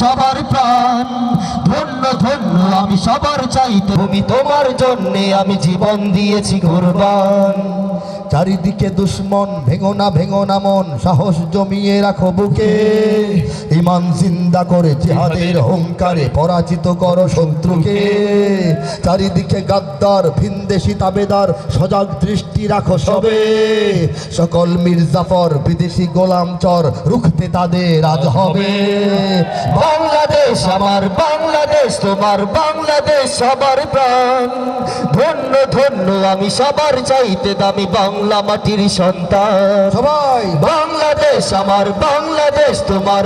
সবার প্রাণ। ধন্য ধন্য আমি সবার চাইতে। তুমি তোমার জন্যে আমি জীবন দিয়েছি কোরবান চারিদিকে দুশ্মন ভেঙো না ভেঙো না মন সাহস জমিয়ে রাখো বুকে। ইমান জিন্দা করে জিহাদের হংকারে পরাজিত করো শত্রুকে। চারিদিকে গাদ্দার ভিনদেশি তাবেদার সজাগ দৃষ্টি রাখো সবে। সকল মির্জাফর বিদেশি গোলাম চর রুখতে তাদের আজ হবে। বাংলাদেশ আমার বাংলাদেশ তোমার বাংলাদেশ সবার প্রাণ। ধন্য ধন্য আমি সবার চাইতে দামি বাংলা মাটির সন্তান। সবাই। বাংলাদেশ আমার বাংলাদেশ তোমার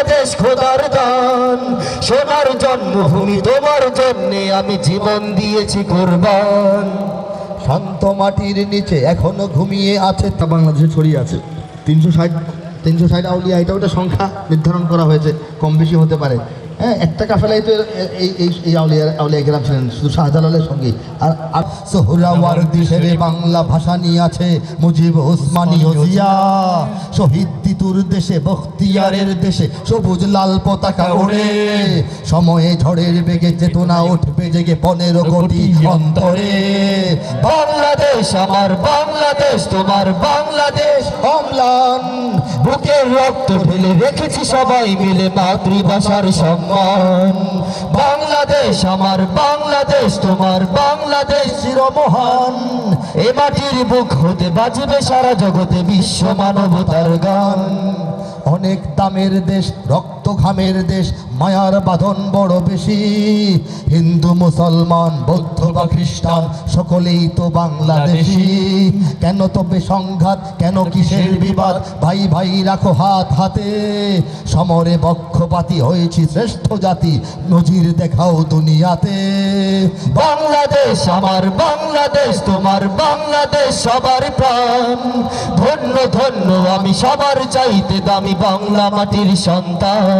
বাংলাদেশ খোদার দান। সোনার জন্মভূমি তোমার জন্যে আমি জীবন দিয়েছি কোরবান। শান্ত মাটির নিচে এখনও ঘুমিয়ে আছে। তা বাংলাদেশে ছড়িয়ে আছে। তিনশো ষাট তিনশো ষাট আউলিয়া, এটা ওটা সংখ্যা নির্ধারণ করা হয়েছে। কম বেশি হতে পারে। হ্যাঁ একটা কাফেলাই তো এই এই আউলিয়া আউলিয়া গ্রাম ছিলেন শুধু শাহজালালের সঙ্গে। আর আর সোহরাওয়ার্দি শেরে বাংলা ভাষা নিয়ে আছে মুজিব ওসমানী ওজিয়া। শহীদ তিতুর দেশে বখতিয়ারের দেশে সবুজ লাল পতাকা ওড়ে। সময়ে ঝড়ের বেগে চেতনা উঠবে জেগে পনেরো কোটি অন্তরে। বাংলাদেশ, আমার বাংলাদেশ, তোমার বাংলাদেশ। অম্লান, বুকের রক্ত ঢেলে রেখেছি সবাই মিলে মাতৃভাষার সম্মান। বাংলাদেশ, আমার বাংলাদেশ, তোমার বাংলাদেশ চিরমহান। এ মাটির বুক হতে বাজবে সারা জগতে বিশ্ব মানবতার গান। অনেক দামের দেশ, রক্ত ঘামের দেশ, মায়ার বাঁধন বড় বেশি। হিন্দু, মুসলমান, বৌদ্ধ বা খ্রিস্টান, সকলেই তো বাংলাদেশি। কেন তবে সংঘাত, কেন কিসের বিবাদ? ভাই ভাই, রাখো হাত হাতে। সমরে বক্ষপাতি হয়েছি শ্রেষ্ঠ জাতি, নজির দেখাও দুনিয়াতে। বাংলাদেশ আমার, বাংলাদেশ তোমার, বাংলাদেশ সবার প্রাণ। ধন্য ধন্য, আমি সবার চাইতে দামি বাংলা মাটির সন্তান।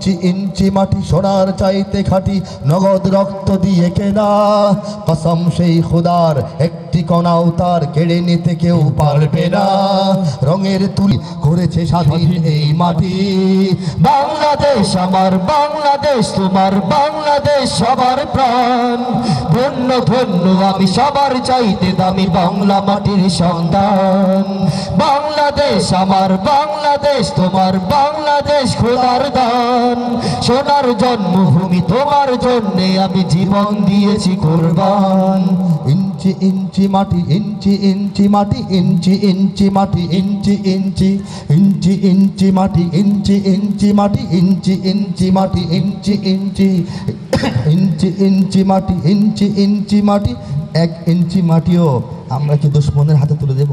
ইঞ্চি ইঞ্চি মাটি সোনার চাইতে খাটি নগদ রক্ত দিয়ে কেনা। কসম সেই খুদার, একটি কণাও তার কেড়ে নিতে কেউ পারবে না। রঙের তুলি করেছে স্বাধীন এই মাটি। বাংলাদেশ আমার, বাংলাদেশ তোমার, বাংলাদেশ সবার প্রাণ। ধন্য ধন্য, আমি সবার চাইতে দামি বাংলা মাটির সন্তান। বাংলাদেশ, আমার বাংলাদেশ, তোমার বাংলাদেশ খোদার দান। সোনার জন্মভূমি তোমার জন্যে আমি জীবন দিয়েছি কোরবান। ইঞ্চি ইঞ্চি মাটি, ইঞ্চি ইঞ্চি মাটি, ইঞ্চি ইঞ্চি মাটি, ইঞ্চি ইঞ্চি ইঞ্চি ইঞ্চি মাটি, ইঞ্চি ইঞ্চি মাটি, ইঞ্চি ইঞ্চি মাটি, ইঞ্চি ইঞ্চি ইঞ্চি ইঞ্চি মাটি, ইঞ্চি ইঞ্চি মাটি, এক ইঞ্চি মাটিও আমরা কি দুশ্মনের হাতে তুলে দেব?